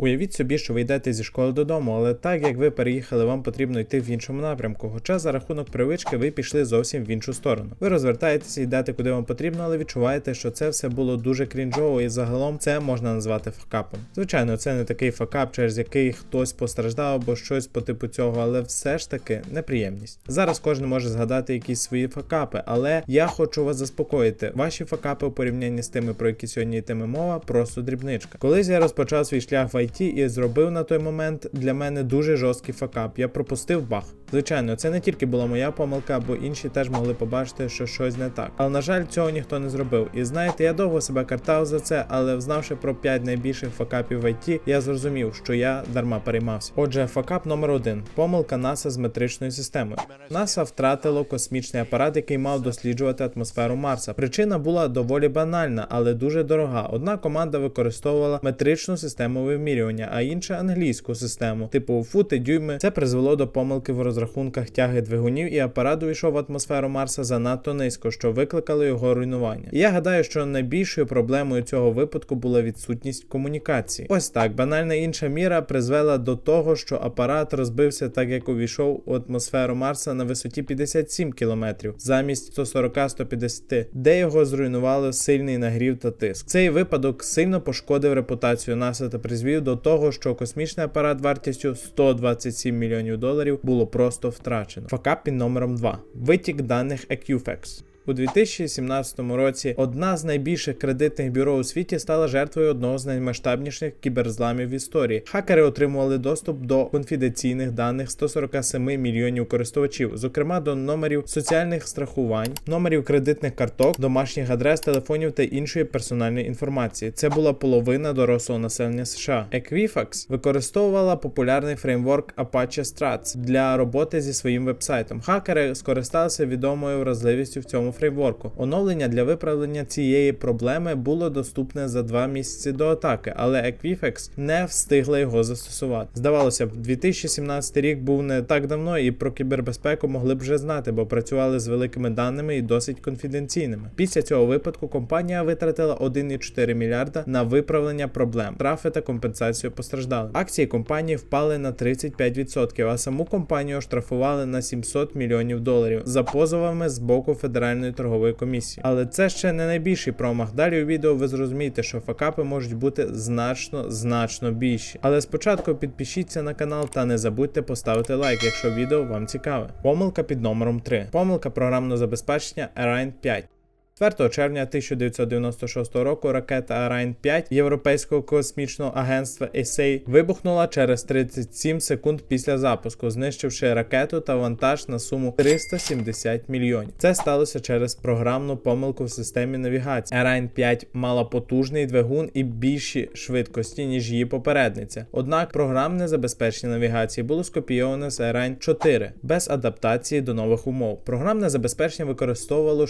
Уявіть собі, що ви йдете зі школи додому, але так як ви переїхали, вам потрібно йти в іншому напрямку. Хоча за рахунок привички ви пішли зовсім в іншу сторону. Ви розвертаєтеся, йдете куди вам потрібно, але відчуваєте, що це все було дуже крінжово, і загалом це можна назвати факапом. Звичайно, це не такий факап, через який хтось постраждав або щось по типу цього, але все ж таки неприємність. Зараз кожен може згадати якісь свої факапи, але я хочу вас заспокоїти. Ваші факапи у порівнянні з тими, про які сьогодні йтиме мова, просто дрібничка. Колись я розпочав свій шлях в IT і зробив на той момент для мене дуже жорсткий факап. Я пропустив баг. Звичайно, це не тільки була моя помилка, бо інші теж могли побачити, що щось не так. Але на жаль, цього ніхто не зробив. І знаєте, я довго себе картав за це, але взнавши про 5 найбільших факапів в IT, я зрозумів, що я дарма переймався. Отже, факап номер один: помилка НАСА з метричною системою. НАСА втратило космічний апарат, який мав досліджувати атмосферу Марса. Причина була доволі банальна, але дуже дорога. Одна команда використовувала метричну систему вимірювання, а інша англійську систему, типу фути, дюйми. Це призвело до помилки в розрахунках тяги двигунів, і апарат увійшов в атмосферу Марса занадто низько, що викликало його руйнування. І я гадаю, що найбільшою проблемою цього випадку була відсутність комунікації. Ось так, банальна інша міра призвела до того, що апарат розбився так, як увійшов у атмосферу Марса на висоті 57 км замість 140-150, де його зруйнували сильний нагрів та тиск. Цей випадок сильно пошкодив репутацію НАСА та призвів до того, що космічний апарат вартістю 127 мільйонів доларів було просто втрачено. Факап номером 2. Витік даних Equifax. У 2017 році одна з найбільших кредитних бюро у світі стала жертвою одного з наймасштабніших кіберзламів в історії. Хакери отримували доступ до конфіденційних даних 147 мільйонів користувачів, зокрема до номерів соціальних страхувань, номерів кредитних карток, домашніх адрес, телефонів та іншої персональної інформації. Це була половина дорослого населення США. Equifax використовувала популярний фреймворк Apache Struts для роботи зі своїм вебсайтом. Хакери скористалися відомою вразливістю в цьому фреймворку. Оновлення для виправлення цієї проблеми було доступне за два місяці до атаки, але Equifax не встигла його застосувати. Здавалося б, 2017 рік був не так давно, і про кібербезпеку могли б вже знати, бо працювали з великими даними і досить конфіденційними. Після цього випадку компанія витратила 1,4 мільярда на виправлення проблем, штрафи та компенсацію постраждалим. Акції компанії впали на 35%, а саму компанію оштрафували на 700 мільйонів доларів за позовами з боку Федеральної торгової комісії. Але це ще не найбільший промах. Далі у відео ви зрозумієте, що факапи можуть бути значно значно більші. Але спочатку підпишіться на канал та не забудьте поставити лайк, якщо відео вам цікаве. Помилка під номером 3. Помилка програмного забезпечення Ariane 5. 4 червня 1996 року ракета Ariane 5 Європейського космічного агентства ESA вибухнула через 37 секунд після запуску, знищивши ракету та вантаж на суму 370 мільйонів. Це сталося через програмну помилку в системі навігації. Ariane 5 мала потужний двигун і більші швидкості, ніж її попередниця. Однак програмне забезпечення навігації було скопійоване з Ariane 4 без адаптації до нових умов. Програмне забезпечення використовувало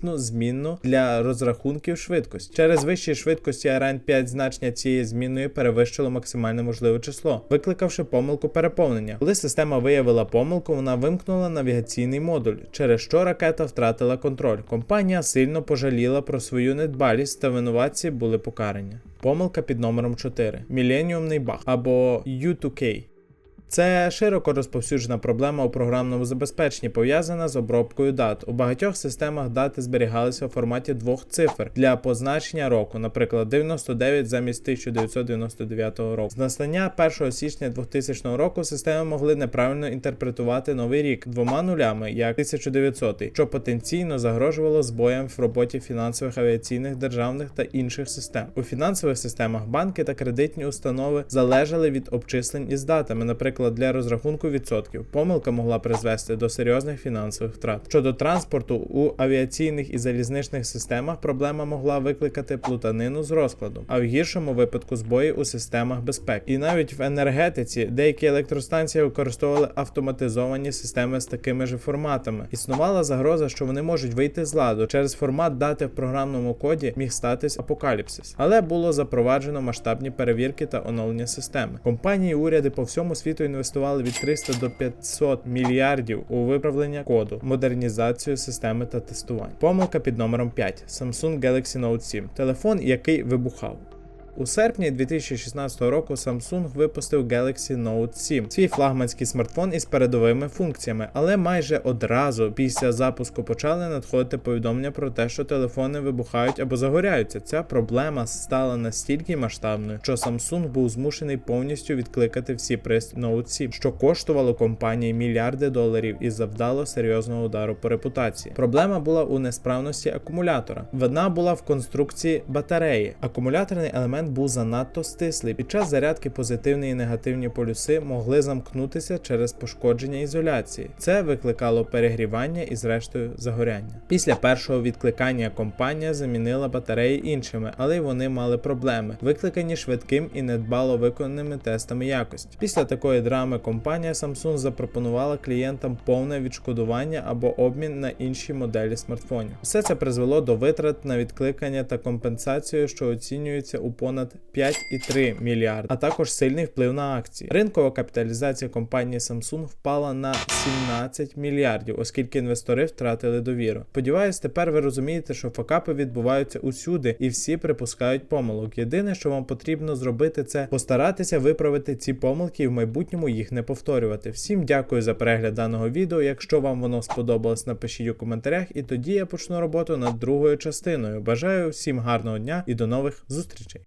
16-бітну змінну для розрахунків швидкості. Через вищі швидкості Ariane 5 значення цієї змінної перевищило максимальне можливе число, викликавши помилку переповнення. Коли система виявила помилку, вона вимкнула навігаційний модуль, через що ракета втратила контроль. Компанія сильно пожаліла про свою недбалість та винуватці були покарані. Помилка під номером 4. Міленіумний баг або U2K. Це широко розповсюджена проблема у програмному забезпеченні, пов'язана з обробкою дат. У багатьох системах дати зберігалися у форматі двох цифр для позначення року, наприклад, 99 замість 1999 року. З настання 1 січня 2000 року системи могли неправильно інтерпретувати новий рік двома нулями, як 1900, що потенційно загрожувало збоям в роботі фінансових авіаційних державних та інших систем. У фінансових системах банки та кредитні установи залежали від обчислень із датами, наприклад для розрахунку відсотків. Помилка могла призвести до серйозних фінансових втрат. Щодо транспорту у авіаційних і залізничних системах проблема могла викликати плутанину з розкладом, а в гіршому випадку збої у системах безпеки. І навіть в енергетиці деякі електростанції використовували автоматизовані системи з такими ж форматами. Існувала загроза, що вони можуть вийти з ладу. Через формат дати в програмному коді міг статись апокаліпсис, але було запроваджено масштабні перевірки та оновлення системи. Компанії і уряди по всьому світу інвестували від 300 до 500 мільярдів у виправлення коду, модернізацію системи та тестування. Помилка під номером 5. Samsung Galaxy Note 7. Телефон, який вибухав. У серпні 2016 року Samsung випустив Galaxy Note 7, свій флагманський смартфон із передовими функціями, але майже одразу після запуску почали надходити повідомлення про те, що телефони вибухають або загоряються. Ця проблема стала настільки масштабною, що Samsung був змушений повністю відкликати всі пристрої Note 7, що коштувало компанії мільярди доларів і завдало серйозного удару по репутації. Проблема була у несправності акумулятора. Вона була в конструкції батареї. Акумуляторний елемент був занадто стислий. Під час зарядки позитивні і негативні полюси могли замкнутися через пошкодження ізоляції. Це викликало перегрівання і, зрештою, загоряння. Після першого відкликання компанія замінила батареї іншими, але й вони мали проблеми, викликані швидким і недбало виконаними тестами якості. Після такої драми компанія Samsung запропонувала клієнтам повне відшкодування або обмін на інші моделі смартфонів. Все це призвело до витрат на відкликання та компенсацію, що оцінюється у понад 5,3 мільярд, а також сильний вплив на акції. Ринкова капіталізація компанії Samsung впала на 17 мільярдів, оскільки інвестори втратили довіру. Сподіваюсь, тепер ви розумієте, що факапи відбуваються усюди і всі припускають помилок. Єдине, що вам потрібно зробити, це постаратися виправити ці помилки і в майбутньому їх не повторювати. Всім дякую за перегляд даного відео. Якщо вам воно сподобалось, напишіть у коментарях, і тоді я почну роботу над другою частиною. Бажаю всім гарного дня і до нових зустрічей.